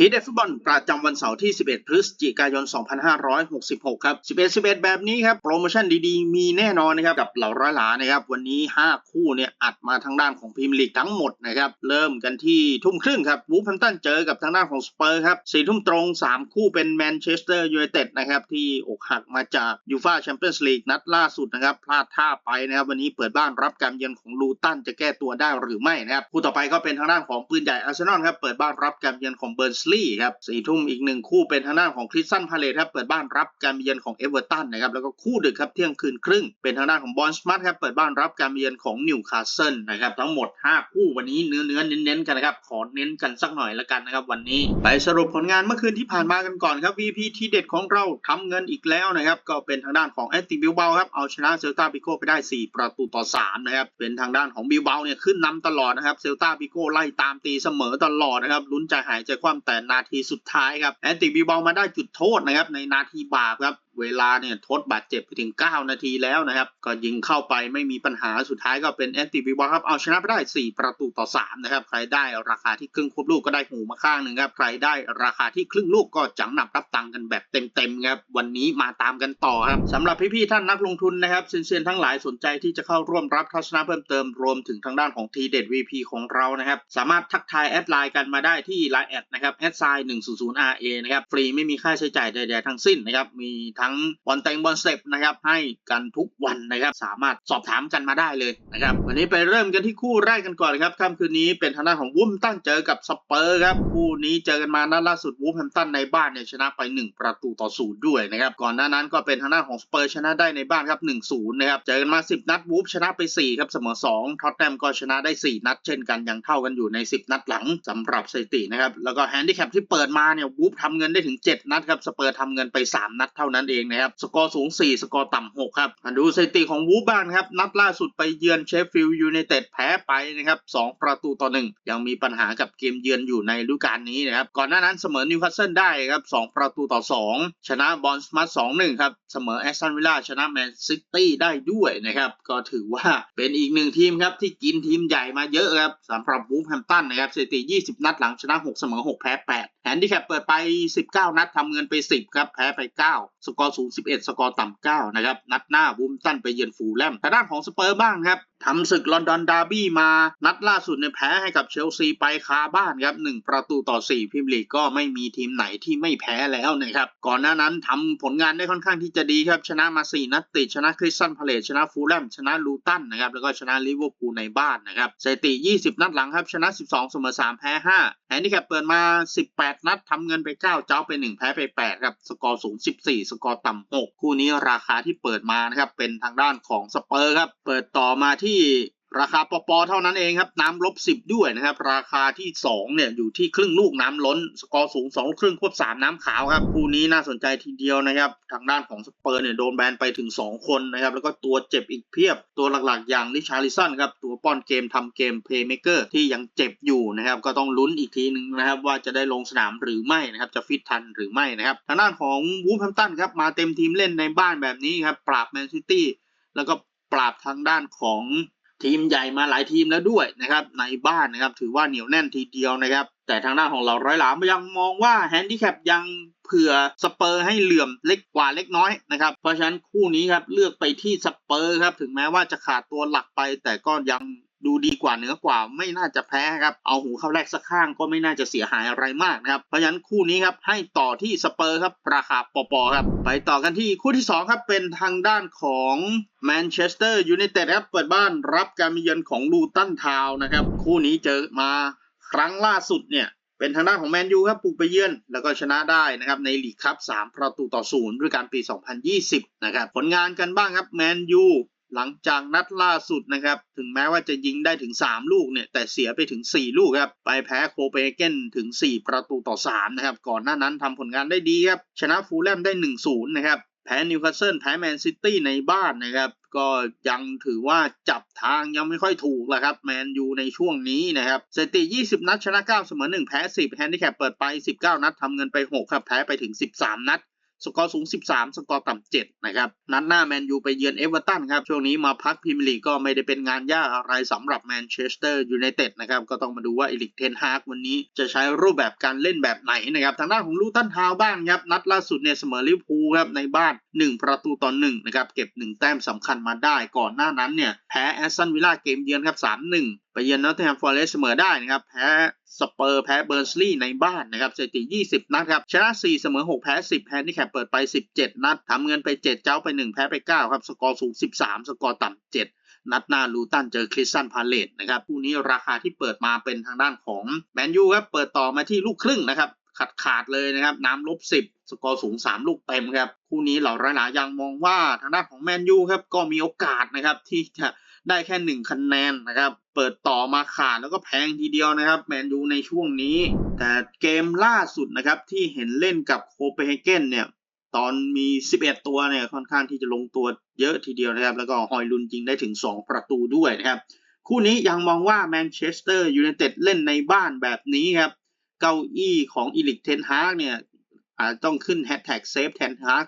ทีเด็ดฟุตบอลประจำวันเสาร์ที่ 11 พฤศจิกายน 2566 ครับ 11 11 แบบนี้ครับ โปรโมชั่นดีๆ มีแน่นอนนะครับ กับเหล่าร้อยหลานะครับ วันนี้ 5 คู่เนี่ย อัดมาทางด้านของพรีเมียร์ลีกทั้งหมดนะครับ เริ่มกันที่ทุ่มครึ่งครับวูฟแฮมตันเจอกับทางด้านของสเปอร์ครับสี่ทุ่มตรง 3 คู่เป็นแมนเชสเตอร์ยูไนเต็ดนะครับ ที่อกหักมาจากยูฟ่าแชมเปี้ยนส์ลีกนัดล่าสุดนะครับ พลาดท่าไปนะครับ วันนี้เปิดบ้านรับการเยือนของลูตันจะแก้ตัวได้หรือไม่นะครับ คู่ต่อไปก็เป็นทางด้านของปืนใหญ่อาร์เซนอลครับ เปิดบ้านรับการเยือนของเบอร์นสลีย์ครับสี่ทุ่มอีกหนึ่งคู่เป็นทางด้านของคริสตันพาเลทครับเปิดบ้านรับการเยือนของเอเวอร์ตันนะครับแล้วก็คู่ดึกครับเที่ยงคืนครึ่งเป็นทางด้านของบอลสมาร์ทครับเปิดบ้านรับการเยือนของนิวคาสเซิลนะครับทั้งหมด 5 คู่วันนี้เนื้อเนื้อเน้นๆกันนะครับขอเน้นกันสักหน่อยละกันนะครับวันนี้ไปสรุปผลงานเมื่อคืนที่ผ่านมากันก่อนครับ VP ที่เด็ดของเราทำเงินอีกแล้วนะครับก็เป็นทางด้านของแอนติบิลเบาครับเอาชนะเซลตาบิโกไปได้ 4 ประตูต่อ3นะครับเป็นทางด้านของบิลเบาเนี่ยขึ้นนำตลอดนะครับเซลตาบิโกไล่ตามตีเสมอตลอดนะครับลุ้นใจหายใจคว่ำแต่นาทีสุดท้ายครับแอนติกบิลเบามาได้จุดโทษนะครับในนาทีบาปครับ เวลาเนี่ยทดบาดเจ็บไปถึง 9 นาทีแล้วนะครับ ก็ยิงเข้าไปไม่มีปัญหาสุดท้ายก็เป็นแอนติบิบอลครับ เอาชนะไปได้ 4 ประตูต่อ 3 นะครับ ใครได้ราคาที่ครึ่งควบลูกก็ได้หูมาข้างหนึ่งครับ ใครได้ราคาที่ครึ่งลูกก็จำหนับรับตังกันแบบเต็มๆครับ วันนี้มาตามกันต่อครับสำหรับพี่ๆท่านนักลงทุนนะครับเซียนๆทั้งหลายสนใจที่จะเข้าร่วมรับทัศนะเพิ่มเติมรวมถึงทางด้านของทีเด็ด VP ของเรานะครับสามารถทักทายแอดไลน์กันมาได้ที่ไลน์แอดนะครับแอดไซน์100 RA นะครับฟรีไม่มีค่าใช้จ่ายใดๆทั้งสิ้นนะครับมีทั้งบอลแตงบอลสเต็ปนะครับให้กันทุกวันนะครับสามารถสอบถามกันมาได้เลยนะครับวันนี้ไปเริ่มกันที่คู่แรกกันก่อนครับค่ำคืนนี้เป็นทางด้านของวูฟแฮมตันเจอกับสเปอร์ครับคู่นี้เจอกันมานัดล่าสุดวูฟแฮมป์ตันในบ้านเนี่ยชนะไป 1 ประตูต่อศูนย์ด้วยนะครับก่อนหน้านั้นก็เป็นทางด้านของสเปอร์ชนะได้ในบ้านครับ1-0นะครับเจอกันมา 10 นัดวูฟชนะไป4ครับเสมอ2ท็อตแนมก็ชนะได้ 4 นัดเช่นกันยังเท่ากันอยู่ใน 10 นัดหลังสำหรับสถิตินะครับแล้วก็แฮนดิแคปที่เปิดมาเนี่ยวูฟทำเงินได้ถึง 7 นัดครับสเปอร์ทำเงินไป 3 นัดเท่านั้นเองนะครับ สกอร์สูง 4 สกอร์ต่ำ6ครับมาดูสถิติของวูบ้างครับ นัดล่าสุดไปเยือนเชฟฟิลด์ยูไนเต็ดแพ้ไปนะครับ2ประตูต่อ 1 ยังมีปัญหากับเกมเยือนอยู่ในฤดูกาลนี้นะครับ ก่อนหน้านั้นเสมอนิวคาสเซิลได้ครับ 2 ประตูต่อ 2 ชนะบอลสมาร์ท2-1ครับ เสมอแอสตันวิลล่าชนะแมนซิตี้ได้ด้วยนะครับ ก็ถือว่าเป็นอีกหนึ่งทีมครับ ที่กินทีมใหญ่มาเยอะครับสำหรับวูฟแฮมตันนะครับสถิติ 20 นัดหลังชนะ 6 เสมอ 6 แพ้ 8แฮนดิแคปเปิดไป 19 นัดทำเงินไป 10 ครับ แพ้ไป 9 สกอร์สูง11 สกอร์ต่ำ9นะครับ นัดหน้าบูมตันไปเยือนฟูลแลมทางด้านของสเปอร์บ้างครับทำศึกลอนดอนดาร์บี้มานัดล่าสุดเนี่ยแพ้ให้กับเชลซีไปคาบ้านครับ1ประตูต่อ 4 พิมลีกก็ไม่มีทีมไหนที่ไม่แพ้แล้วนะครับก่อนหน้านั้นทำผลงานได้ค่อนข้างที่จะดีครับชนะมา 4 นัดติดชนะคริสตันพาเลตชนะฟูลแลมชนะลูตันนะครับแล้วก็ชนะลิเวอร์พูลในบ้านนะครับสถิติ 20 นัดหลังครับชนะ 12 เสมอ 3 แพ้ 5แฮนดิแคปเปิดมา 18 นัดทำเงินไป 9 เจ้าไป 1 แพ้ไป8ครับสกอร์สูง 14 สกอร์ต่ำ6คู่นี้ราคาที่เปิดมานะครับเป็นทางด้านของสเปอร์ครับเปิดต่อมาที่ราคาปอปอเท่านั้นเองครับ น้ำลบ10ด้วยนะครับ ราคาที่2เนี่ยอยู่ที่ครึ่งลูกน้ำล้น สกอร์สูง2ลูกครึ่งควบ3น้ำขาวครับ คู่นี้น่าสนใจทีเดียวนะครับ ทางด้านของสเปอร์เนี่ยโดนแบนไปถึง2คนนะครับ แล้วก็ตัวเจ็บอีกเพียบ ตัวหลักๆ อย่างลิชาริสันครับ ตัวป้อนเกมทำเกมเพย์เมเกอร์ที่ยังเจ็บอยู่นะครับ ก็ต้องลุ้นอีกทีนึงนะครับ ว่าจะได้ลงสนามหรือไม่นะครับ จะฟิตทันหรือไม่นะครับ ทางด้านของวูฟแฮมตันครับมาเต็มทีมเล่นในบ้านแบบนี้ครับ ปราบแมนซิตี้แล้วก็ ปราบทางด้านของทีมใหญ่มาหลายทีมแล้วด้วยนะครับในบ้านนะครับถือว่าเหนียวแน่นทีเดียวนะครับ แต่ทางด้านของเราร้อยหลามยังมองว่าแฮนดิแคปยังเผื่อสเปอร์ให้เหลื่อมเล็กกว่าเล็กน้อยนะครับเพราะฉะนั้นคู่นี้ครับเลือกไปที่สเปอร์ครับถึงแม้ว่าจะขาดตัวหลักไป แต่ก็ยัง ดูดีกว่าเหนือกว่าไม่น่าจะแพ้ครับ เอาหูเข้าแรกสักข้างก็ไม่น่าจะเสียหายอะไรมากนะครับ เพราะฉะนั้นคู่นี้ครับให้ต่อที่สเปอร์ครับราคาปอปอครับ ไปต่อกันที่คู่ที่ 2 ครับ เป็นทางด้านของแมนเชสเตอร์ยูไนเต็ดครับเปิดบ้านรับการมีเยือนของลูตันทาวนะครับ คู่นี้เจอมาครั้งล่าสุดเนี่ยเป็นทางด้านของแมนยูครับปลุกไปเยือน แล้วก็ชนะได้นะครับในลีกคัพ3ประตูต่อศูนย์ด้วยการปี 2020 นะครับ ผลงานกันบ้างครับแมนยู หลังจากนัดล่าสุดนะครับ ถึงแม้ว่าจะยิงได้ถึง 3 ลูกเนี่ย แต่เสียไปถึง 4 ลูกครับ ไปแพ้โคเปเกนถึง 4 ประตูต่อ 3 นะครับ ก่อนหน้านั้นทำผลงานได้ดีครับ ชนะฟูลแลมได้ 1-0 นะครับ แพ้นิวคาสเซิล แพ้แมนซิตี้ในบ้านนะครับ ก็ยังถือว่าจับทางยังไม่ค่อยถูกแหละครับ แมนยูในช่วงนี้นะครับสถิติ 20 นัดชนะ 9 เสมอ 1 แพ้ 10 แฮนดิแคปเปิดไป 19 นัดทำเงินไป 6 ครับ แพ้ไปถึง 13 นัด สกอร์สูง 13 สกอร์ต่ำ7นะครับนัดหน้าแมนยูไปเยือนเอเวอร์ตันครับ ช่วงนี้มาพักพรีเมียร์ลีกก็ไม่ได้เป็นงานยากอะไรสำหรับแมนเชสเตอร์ยูไนเต็ดนะครับ ก็ต้องมาดูว่าเอลิกเทนฮากวันนี้จะใช้รูปแบบการเล่นแบบไหนนะครับ ทางด้านของลูตันทาวบ้างครับ นัดล่าสุดเนี่ยเสมอลิเวอร์พูลครับในบ้าน 1 ประตูต่อ1นะครับเก็บ 1 แต้มสำคัญมาได้ก่อนหน้านั้นเนี่ยแพ้แอสตันวิลล่าเกมเยือนครับ3-1ไปเยือนนอตแฮมฟอร์เรสเสมอได้นะครับแพ้ สเปอร์แพ้เบอร์สลีย์ในบ้านนะครับสถิติ 20 นัดครับ ชนะ 4 เสมอ 6 แพ้ 10แพ้ที่แคปเปิดไป 17 นัดทำเงินไป 7 เจ้าไป 1 แพ้ไป 9 ครับ สกอร์สูง 13 สกอร์ต่ำ 7นัดหน้าลูตันเจอคริสตันพาเลตนะครับคู่นี้ราคาที่เปิดมาเป็นทางด้านของแมนยูครับ เปิดต่อมาที่ลูกครึ่งนะครับ ขาดขาดเลยนะครับ น้ำลบ10สกอร์สูง 3 ลูกเต็มครับ คู่นี้เหล่าร้ายหลายังมองว่าทางด้านของแมนยูครับ ก็มีโอกาสนะครับที่จะ ได้แค่หนึ่งคะแนนนะครับ เปิดต่อมาขาดแล้วก็แพงทีเดียวนะครับแมนยูในช่วงนี้ แต่เกมล่าสุดนะครับที่เห็นเล่นกับโคเปนเฮเกนเนี่ยตอนมี 11 ตัวเนี่ยค่อนข้างที่จะลงตัวเยอะทีเดียวนะครับ แล้วก็ฮอยลุนยิงได้ถึง 2 ประตูด้วยนะครับคู่นี้ยังมองว่าแมนเชสเตอร์ยูไนเต็ดเล่นในบ้านแบบนี้ครับ เก้าอี้ของอีลิกเทนฮากเนี่ยอาจต้องขึ้นแฮชแท็กเซฟเทนฮาก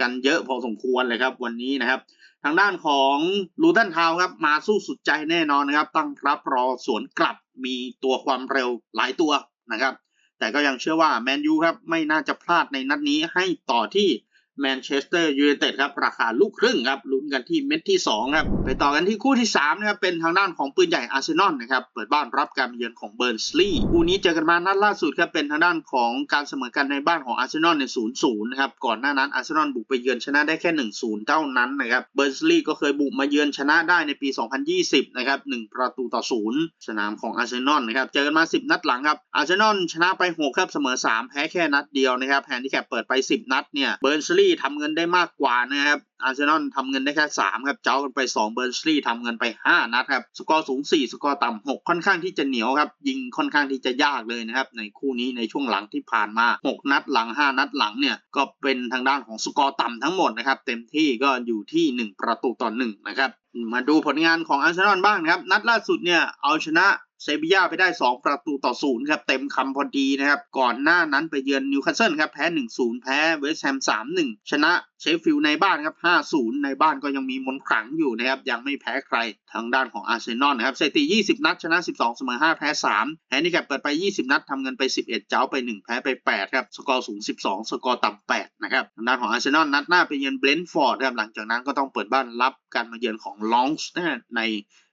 กันเยอะพอสมควรเลยครับวันนี้นะครับ ทางด้านของลูตันทาวครับมาสู้สุดใจแน่นอนนะครับ ตั้งรับรอสวนกลับมีตัวความเร็วหลายตัวนะครับ แต่ก็ยังเชื่อว่าแมนยูครับไม่น่าจะพลาดในนัดนี้ให้ต่อที่ แมนเชสเตอร์ยูไนเต็ดครับราคาลูกครึ่งครับลุ้นกันที่เม็ดที่2ครับไปต่อกันที่คู่ที่3นะครับเป็นทางด้านของปืนใหญ่อาร์เซนอลนะครับเปิดบ้านรับการเยือนของเบิร์นสลีย์คู่นี้เจอกันมานัดล่าสุดครับเป็นทางด้านของการเสมอกันในบ้านของอาร์เซนอลในศูนย์ศูนย์นะครับก่อนหน้านั้นอาร์เซนอลบุกไปเยือนชนะได้แค่1นศูนย์เท่านั้นนะครับเบิร์นสลีย์ก็เคยบุกมาเยือนชนะได้ในปี 2020นะครับ1ประตูต่อศูนย์สนามของอาร์เซนอลนะครับเจอกันมา 10 นัดหลังครับอาร์เซนอลชนะไป6ครับเสมอ 3 แพ้แค่นัดเดียวนะครับแฮนดิแคปเปิดไป 10 นัดเนี่ยเบิร์นสลีย์ทำเงินได้มากกว่านะครับอาร์เซนอลทำเงินได้แค่ 3 ครับ เจ้ากันไป 2 เบอร์สลีย์ทำเงินไป 5 นัดครับ สกอร์สูง 4 สกอร์ต่ำ 6 ค่อนข้างที่จะเหนียวครับ ยิงค่อนข้างที่จะยากเลยนะครับ ในคู่นี้ในช่วงหลังที่ผ่านมา 6 นัดหลัง 5 นัดหลังเนี่ย ก็เป็นทางด้านของสกอร์ต่ำทั้งหมดนะครับ เต็มที่ก็อยู่ที่ 1 ประตูต่อ 1 นะครับ มาดูผลงานของอาร์เซนอลบ้างนะครับ นัดล่าสุดเนี่ย เอาชนะ เซบีย่าไปได้ 2 ประตูต่อศูนย์ครับเต็มคำพอดีนะครับ ก่อนหน้านั้นไปเยือนนิวคาสเซิลครับแพ้ 1-0 แพ้เวสต์แฮม3-1 ชนะ เชฟฟิลด์ในบ้านครับ 5-0 ในบ้านก็ยังมีมนต์ขลังอยู่นะครับ ยังไม่แพ้ใครทางด้านของอาร์เซนอลนะครับสถิติ 20 นัดชนะ 12 เสมอ 5 แพ้ 3 แฮนดิแคปเปิดไป 20 นัดทำเงินไป 11 เจ้าไป 1 แพ้ไป 8 ครับ สกอร์สูง 12 สกอร์ต่ำ 8 นะครับ ทางด้านของอาร์เซนอลนัดหน้าไปเยือนเบรนท์ฟอร์ดครับ หลังจากนั้นก็ต้องเปิดบ้านรับการมาเยือนของลองส์ใน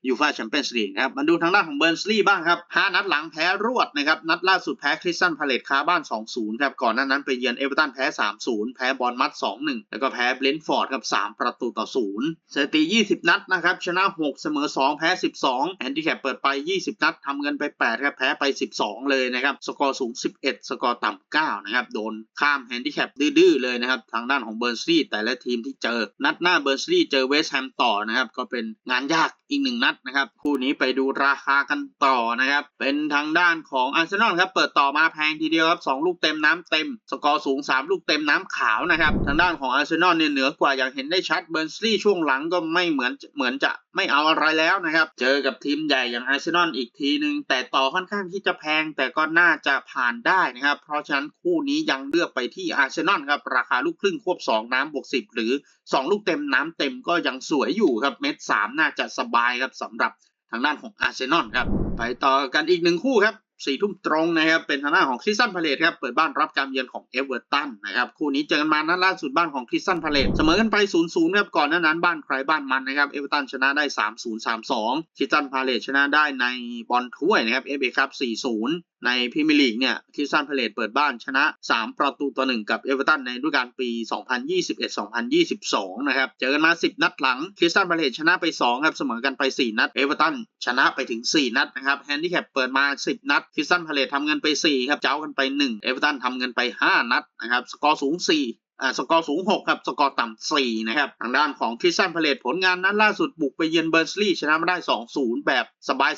ยูฟาแชมเปี้ยนส์ลีกนะครับ มาดูทางด้านของเบิร์นสลีย์บ้างครับ5นัดหลังแพ้รวดนะครับ นัดล่าสุดแพ้คริสตันพาเลตคาบ้าน 2-0 ครับ ก่อนหน้านั้นไปเยือนเอเวอร์ตันแพ้ 3-0 แพ้บอลมัด 2-1แล้วก็แพ้เบรนฟอร์ดครับ3ประตูต่อ0สถิติ 20 นัดนะครับ ชนะ 6 เสมอ 2 แพ้ 12แอนดี้แคปเปิดไป 20 นัดทำเงินไป 8 ครับ แพ้ไป 12 เลยนะครับ สกอร์สูง 11 สกอร์ต่ำ 9 นะครับ โดนข้ามแฮนดิแคปดื้อๆเลยนะครับ ทางด้านของเบิร์นสลีย์แต่ละทีมที่เจอ นัดหน้าเบิร์นสลีย์เจอเวสต์แฮมต่อนะครับ ก็เป็นงานยากอีกหนึ่งนัดนะครับ คู่นี้ไปดูราคากันต่อนะครับ เป็นทางด้านของอาร์เซนอลครับ เปิดต่อมาแพงทีเดียวครับ 2 ลูกเต็มน้ำเต็ม สกอร์สูง 3 ลูกเต็มน้ำขาวนะครับ ทางด้านของอาร์ร์เซนอลเนี่ยเหนือกว่าอย่างเห็นได้ชัดเบิร์นสลีย์ช่วงหลังก็ไม่เหมือนเหมือนจะไม่เอาอะไรแล้วนะครับ เจอกับทีมใหญ่อย่างอาร์เซนอลอีกทีหนึ่งแต่ต่อค่อนข้างที่จะแพง แต่ก็น่าจะผ่านได้นะครับ เพราะฉะนั้นคู่นี้ยังเลือกไปที่อาร์เซนอลครับ ราคาลูกครึ่งควบ 2 น้ำบวก 10 หรือ 2 ลูกเต็มน้ำเต็มก็ยังสวยอยู่ครับเม็ด3น่าจะสบายครับสำหรับทางด้านของอาร์เซนอลครับไปต่อกันอีกหนึ่งคู่ครับ สี่ทุ่มตรงนะครับ เป็นทางด้านของคริสตันพาเลตครับ เปิดบ้านรับการเยือนของเอเวอร์ตันนะครับ คู่นี้เจอกันมานัดล่าสุดบ้านของคริสตันพาเลตเสมอกันไป 0-0ครับ ก่อนหน้านั้นบ้านใครบ้านมันนะครับ เอเวอร์ตันชนะได้ 3-0 3-2 คริสตันพาเลตชนะได้ในบอลถ้วยนะครับ FA ครับ 4-0ในพรีเมียร์ลีกเนี่ยคริสตันพาเลตเปิดบ้านชนะ 3 ประตูต่อ1กับเอเวอร์ตันในฤดูกาลปี 2021-2022 นะครับ เจอกันมา 10 นัดหลังคริสตันพาเลตชนะไป 2 ครับ เสมอกันไป 4 นัด เอเวอร์ตันชนะไปถึง 4 นัดนะครับแฮนดิแคปเปิดมา 10 นัดคริสตันพาเลตทำเงินไป 4 ครับ เจ้ากันไป 1 เอเวอร์ตันทำเงินไป 5 นัดนะครับ สกอร์สูง 4อ่าสกอร์สูง 6 ครับ สกอร์ต่ำ4 นะครับ ทางด้านของคริสตันพาเลตผลงานนั้นล่าสุดบุกไปเยือนเบอร์สลีย์ชนะมาได้ 2-0 แบบ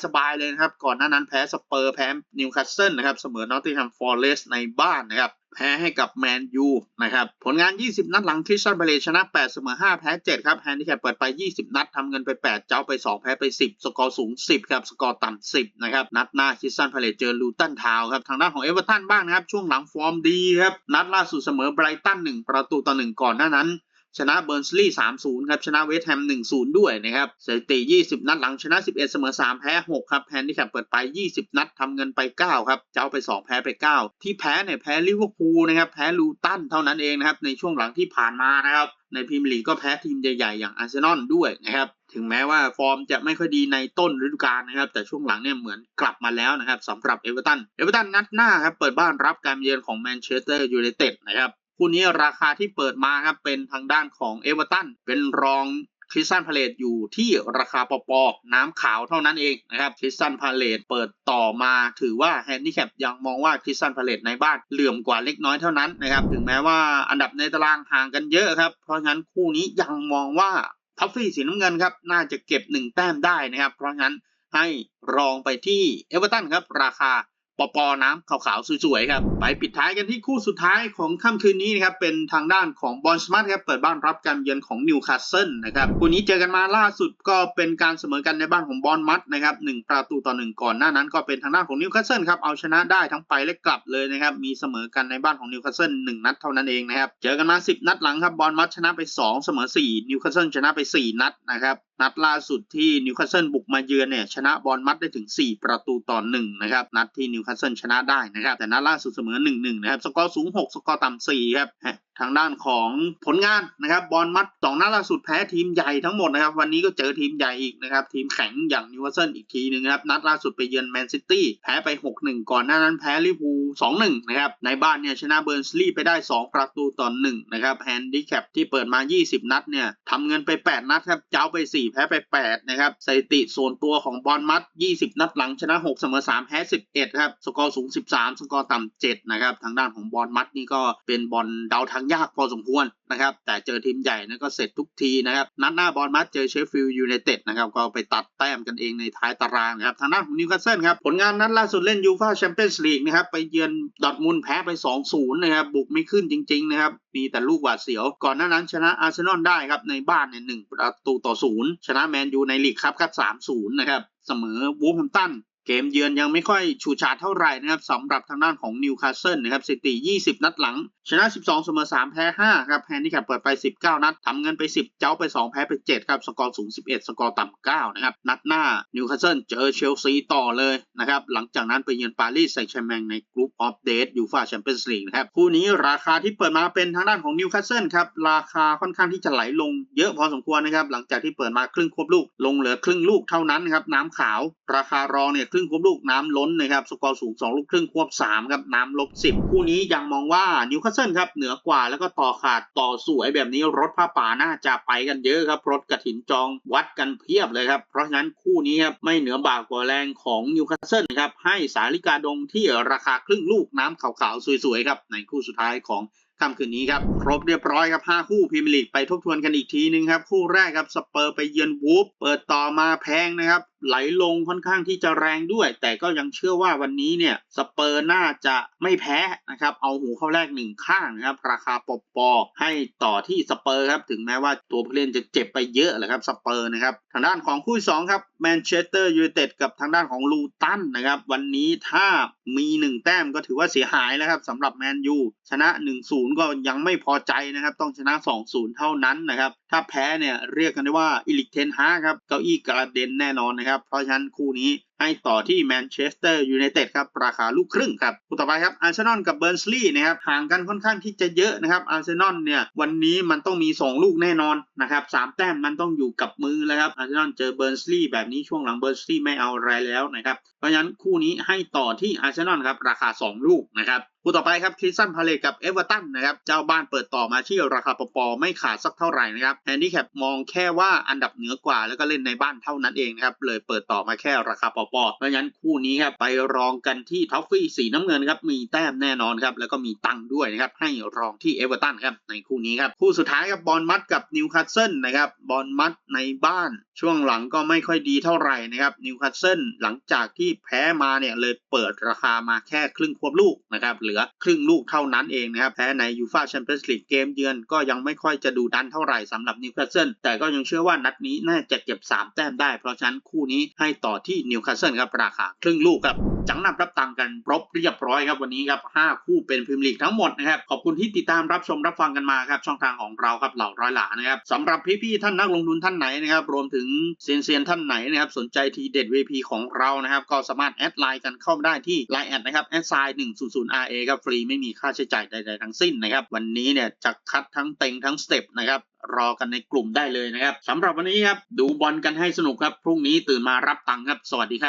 สบายๆเลยนะครับ ก่อนหน้านั้นแพ้สเปอร์แพ้นิวคาสเซิลนะครับ เสมอนอตติงแฮมฟอร์เรสต์ในบ้านนะครับแพ้ให้กับแมนยูนะครับ ผลงาน 20 นัดหลังคริสตันพาเลชนะ8เสมอ5แพ้7ครับแฮนดิแคปเปิดไป 20 นัดทำเงินไป 8 เจ้าไป 2 แพ้ไป 10 สกอร์สูง 10 ครับ สกอร์ต่ำ 10 นะครับ นัดหน้าคริสตันพาเลชเจอลูตันทาวครับ ทางด้านของเอเวอร์ตันบ้างนะครับ ช่วงหลังฟอร์มดีครับ นัดล่าสุดเสมอไบรตัน1 ประตูต่อ 1 ก่อนหน้านั้น ชนะเบิร์นสลีย์3-0ครับ ชนะเวสต์แฮม1-0ด้วยนะครับสถิติ20นัดหลังชนะ11เสมอ3แพ้6ครับแฮนดิแคปเปิดไป20นัดทำเงินไป9ครับ เจ้าไป2แพ้ไป9ที่แพ้เนี่ยแพ้ลิเวอร์พูลนะครับ แพ้ลูตันเท่านั้นเองนะครับ ในช่วงหลังที่ผ่านมานะครับ ในพรีเมียร์ลีกก็แพ้ทีมใหญ่ๆอย่างอาร์เซนอลด้วยนะครับถึงแม้ว่าฟอร์มจะไม่ค่อยดีในต้นฤดูกาลนะครับ แต่ช่วงหลังเนี่ยเหมือนกลับมาแล้วนะครับสำหรับเอเวอร์ตันเอเวอร์ตันนัดหน้าครับ เปิดบ้านรับการเยือนของแมนเชสเตอร์ยูไนเต็ดนะครับ คู่นี้ราคาที่เปิดมาครับเป็นทางด้านของเอเวอร์ตันเป็นรองคริสตันพาเลตอยู่ที่ราคาปอปอน้ำขาวเท่านั้นเองนะครับคริสตันพาเลตเปิดต่อมาถือว่าแฮนดิแคปยังมองว่าคริสตันพาเลตในบ้านเหลื่อมกว่าเล็กน้อยเท่านั้นนะครับถึงแม้ว่าอันดับในตารางห่างกันเยอะครับเพราะฉะนั้นคู่นี้ยังมองว่าทัฟฟี่สีน้ำเงินครับน่าจะเก็บหนึ่งแต้มได้นะครับ เพราะงั้นให้รองไปที่เอเวอร์ตันครับราคา ปอปน้ำขาวๆสวยๆครับไปปิดท้ายกันที่คู่สุดท้ายของค่ำคืนนี้นะครับเป็นทางด้านของบอลสมาร์ทครับเปิดบ้านรับการเยือนของนิวคาสเซิลนะครับคู่นี้เจอกันมาล่าสุดก็เป็นการเสมอกันในบ้านของบอลมัดนะครับหนึ่งประตูต่อหนึ่งก่อนหน้านั้นก็เป็นทางด้านของนิวคาสเซิลครับเอาชนะได้ทั้งไปและกลับเลยนะครับมีเสมอกันในบ้านของนิวคาสเซิลหนึ่งนัดเท่านั้นเองนะครับเจอกันมา 10 นัดหลังครับบอลมัดชนะไป 2 เสมอ4นิวคาสเซิลชนะไป 4 นัดนะครับ นัดล่าสุดที่นิวคาสเซิลบุกมาเยือนเนี่ยชนะบอลมัดได้ถึง 4 ประตูต่อ1นะครับนัดที่นิวคาสเซิลชนะได้นะครับแต่นัดล่าสุดเสมอ 1-1 นะครับ สกอร์สูง 6 สกอร์ต่ำ4ครับทางด้านของผลงานนะครับบอลมัดสองนัดล่าสุดแพ้ทีมใหญ่ทั้งหมดนะครับ วันนี้ก็เจอทีมใหญ่อีกนะครับ ทีมแข็งอย่างนิวคาสเซิลอีกทีหนึ่งครับ นัดล่าสุดไปเยือนแมนซิตี้แพ้ไป 6-1 ก่อนหน้านั้นแพ้ลิเวอร์พูล 2-1 นะครับ ในบ้านเนี่ยชนะเบิร์นสลีย์ไปได้ 2 ประตูต่อ1นะครับแฮนดิแคปที่เปิดมา 20 นัดเนี่ยทำเงินไป 8 นัดครับเจ้าไป 4แพ้ไป 8 นะครับสถิติส่วนตัวของบอลมัด 20 นัดหลังชนะ 6 เสมอ 3 แพ้ 11 ครับ สกอร์สูง 13 สกอร์ต่ำ7นะครับ ทางด้านของบอลมัดนี่ก็เป็นบอลเดาทางยากพอสมควร นะครับแต่เจอทีมใหญ่นะก็เสร็จทุกทีนะครับนัดหน้าบอลมัดเจอเชฟฟิลด์ยูไนเต็ดนะครับก็ไปตัดแต้มกันเองในท้ายตารางนะครับทางด้านของนิวคาสเซิลครับผลงานนัดล่าสุดเล่นยูฟ่าแชมเปี้ยนส์ลีกนะครับไปเยือนดอทมุนแพ้ไป 2-0 นะครับบุกไม่ขึ้นจริงๆนะครับมีแต่ลูกหวาดเสียว ก่อนหน้านั้นชนะอาร์เซนอลได้ครับในบ้านเนี่ยหนึ่งประตูต่อศูนย์ชนะแมนยูในลีกครับครับ3-0นะครับเสมอวูฟแฮมตันเกมเยือนยังไม่ค่อยฉูดฉาดเท่าไหร่นะครับสำหรับทางด้านของนิวคาสเซิลนะครับสถิติ 20 นัดหลัง ชนะ 12 เสมอ 3 แพ้ 5 ครับแฮนดิแคปเปิดไป 19 นัดทำเงินไป 10 เจ้าไป 2 แพ้ไป 7 ครับ สกอร์สูง 11 สกอร์ต่ำ 9 นะครับ นัดหน้านิวคาสเซิลเจอเชลซีต่อเลยนะครับ หลังจากนั้นไปเยือนปารีสแซงต์แชร์แมงในกรุ๊ปออฟเดทยูฟาแชมเปี้ยนส์ลีกนะครับ คู่นี้ราคาที่เปิดมาเป็นทางด้านของนิวคาสเซิลครับ ราคาค่อนข้างที่จะไหลลงเยอะพอสมควรนะครับ หลังจากที่เปิดมาครึ่งควบลูก ลงเหลือครึ่งลูกเท่านั้นครับ น้ำขาว ราคารองเนี่ยครึ่งควบลูกน้ำล้นนะครับ สกอร์สูง 2 ลูกครึ่งควบ3ครับน้ำลบ10 คู่นี้ยังมองว่านิวคาสเซิลครับเหนือกว่าแล้วก็ต่อขาดต่อสวยแบบนี้รถผ้าป่าน่าจะไปกันเยอะครับรถกระถินจองวัดกันเพียบเลยครับเพราะฉะนั้นคู่นี้ครับไม่เหนือบากกว่าแรงของนิวคาสเซิลครับให้สาลิกาดงที่ราคาครึ่งลูกน้ำขาวๆสวยๆครับในคู่สุดท้ายของ ค่ำคืนนี้ครับ ครบเรียบร้อยครับ 5 คู่พรีเมียร์ลีกไปทบทวนกันอีกทีนึงครับ คู่แรกครับสเปอร์ไปเยือนวูฟเปิดต่อมาแพงนะครับไหลลงค่อนข้างที่จะแรงด้วย แต่ก็ยังเชื่อว่าวันนี้เนี่ยสเปอร์น่าจะไม่แพ้นะครับ เอาหูเข้าแรกหนึ่งข้างนะครับ ราคาปอปอให้ต่อที่สเปอร์ครับถึงแม้ว่าตัวผู้เล่นจะเจ็บไปเยอะแหละครับสเปอร์นะครับทางด้านของคู่ที่สองครับแมนเชสเตอร์ยูไนเต็ดกับทางด้านของลูตันนะครับ วันนี้ถ้ามีหนึ่งแต้มก็ถือว่าเสียหายแล้วครับสำหรับแมนยูชนะ 1-0ก็ยังไม่พอใจนะครับ ต้องชนะ 2-0 เท่านั้นนะครับ ถ้าแพ้เนี่ยเรียกกันได้ว่าอิลิกเทนฮาครับ เก้าอี้กระเด็นแน่นอนนะครับ เพราะฉะนั้นคู่นี้ ให้ต่อที่แมนเชสเตอร์ยูไนเต็ดครับราคาลูกครึ่งครับคู่ต่อไปครับอาร์เซนอลกับเบิร์นสลีย์นะครับห่างกันค่อนข้างที่จะเยอะนะครับอาร์เซนอลเนี่ยวันนี้มันต้องมี 2 ลูกแน่นอนนะครับสามแต้มมันต้องอยู่กับมือแล้วครับอาร์เซนอลเจอเบิร์นสลีย์แบบนี้ช่วงหลังเบิร์นสลีย์ไม่เอาอะไรแล้วนะครับเพราะฉะนั้นคู่นี้ให้ต่อที่อาร์เซนอลครับราคา 2 ลูกนะครับคู่ต่อไปครับคริสตันพาเลตกับเอเวอร์ตันนะครับเจ้าบ้านเปิดต่อมาที่ราคาปอไม่ขาดสักเท่าไหร่นะครับแฮนดี้แคปมองแค่ว่าอันดับเหนือกว่าแล้วก็เล่นในบ้านเท่านั้นเองนะครับเลยเปิดต่อมาแค่ราคาปปอเพราะฉะนั้นคู่นี้ครับไปรองกันที่ท็อฟฟี่สีน้ำเงินครับมีแต้มแน่นอนครับแล้วก็มีตังด้วยนะครับให้รองที่เอเวอร์ตันครับในคู่นี้ครับคู่สุดท้ายครับบอลมัดกับนิวคาสเซิลนะครับบอลมัดในบ้านช่วงหลังก็ไม่ค่อยดีเท่าไหร่นะครับนิวคาสเซิลหลังจากที่แพ้มาเนี่ยเลยเปิดราคามาแค่ครึ่งควบลูกนะครับเหลือครึ่งลูกเท่านั้นเองนะครับแพ้ในยูฟาแชมเปี้ยนส์ลีกเกมเยือนก็ยังไม่ค่อยจะดูดันเท่าไหร่สำหรับนิวคาสเซิลแต่ก็ยังเชื่อว่านัดนี้น่าจะเก็บ3แต้มได้เพราะฉะนั้นคู่นี้ให้ต่อที่นิวคาสเซิลครับราคาครึ่งลูกครับจังนำรับตังกันครบเรียบร้อยครับวันนี้ครับ5คู่เป็นพรีเมียร์ลีกทั้งหมดนะครับขอบคุณที่ติดตามรับชมรับฟังกันมาครับช่องทางของเราครับเหล่าร้อยหลานะครับสำหรับพี่ๆท่านนักลงทุนท่านไหนนะครับรวมถึงเซียนเซียนๆท่านไหนนะครับสนใจทีเด็ด VP ของเรานะครับก็สามารถแอดไลน์กันเข้ามาได้ที่ Line แอดนะครับแอดไซน์100 RA ครับฟรีไม่มีค่าใช้จ่ายใดๆทั้งสิ้นนะครับวันนี้เนี่ยจะคัดทั้งเต็งทั้งสเต็ปนะครับรอกันในกลุ่มได้เลยนะครับสำหรับวันนี้ครับดูบอลกันให้สนุกครับพรุ่งนี้ตื่นมารับตังค์ครับสวัสดีครับ